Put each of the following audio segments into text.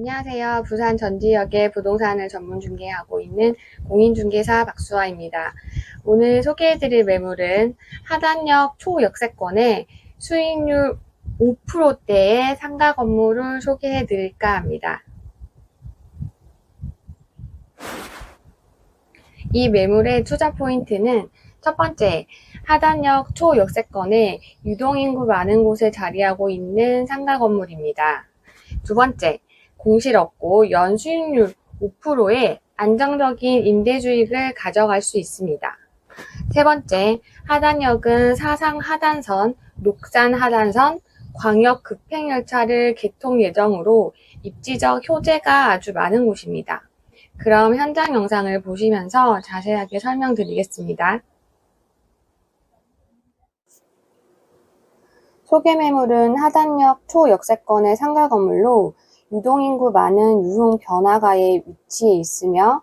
안녕하세요. 부산 전지역의 부동산을 전문 중개하고 있는 공인중개사 박수아입니다. 오늘 소개해드릴 매물은 하단역 초역세권의 수익률 5%대의 상가 건물을 소개해드릴까 합니다. 이 매물의 투자 포인트는 첫 번째, 하단역 초역세권에 유동인구 많은 곳에 자리하고 있는 상가 건물입니다. 두 번째, 공실 없고 연 수익률 5%의 안정적인 임대주익을 가져갈 수 있습니다. 세 번째, 하단역은 사상 하단선, 녹산 하단선, 광역 급행열차를 개통 예정으로 입지적 효제가 아주 많은 곳입니다. 그럼 현장 영상을 보시면서 자세하게 설명드리겠습니다. 소개 매물은 하단역 초역세권의 상가 건물로 유동인구 많은 유흥 변화가에 위치해 있으며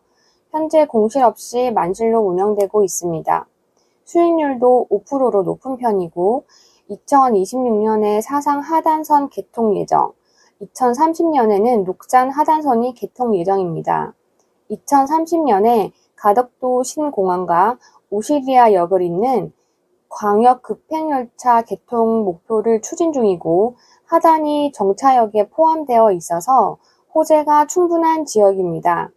현재 공실 없이 만실로 운영되고 있습니다. 수익률도 5%로 높은 편이고 2026년에 사상 하단선 개통 예정, 2030년에는 녹산 하단선이 개통 예정입니다. 2030년에 가덕도 신공항과 오시리아 역을 잇는 광역 급행열차 개통 목표를 추진 중이고 하단이 정차역에 포함되어 있어서 호재가 충분한 지역입니다.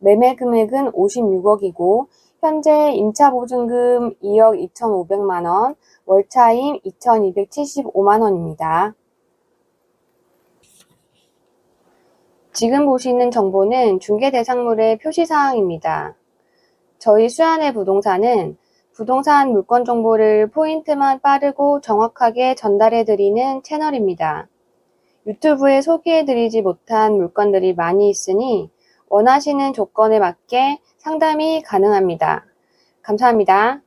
매매 금액은 56억이고 현재 임차 보증금 2억 2,500만 원, 월차임 2,275만 원입니다. 지금 보시는 정보는 중개 대상물의 표시 사항입니다. 저희 수안의 부동산은 부동산 물건 정보를 포인트만 빠르고 정확하게 전달해 드리는 채널입니다. 유튜브에 소개해 드리지 못한 물건들이 많이 있으니 원하시는 조건에 맞게 상담이 가능합니다. 감사합니다.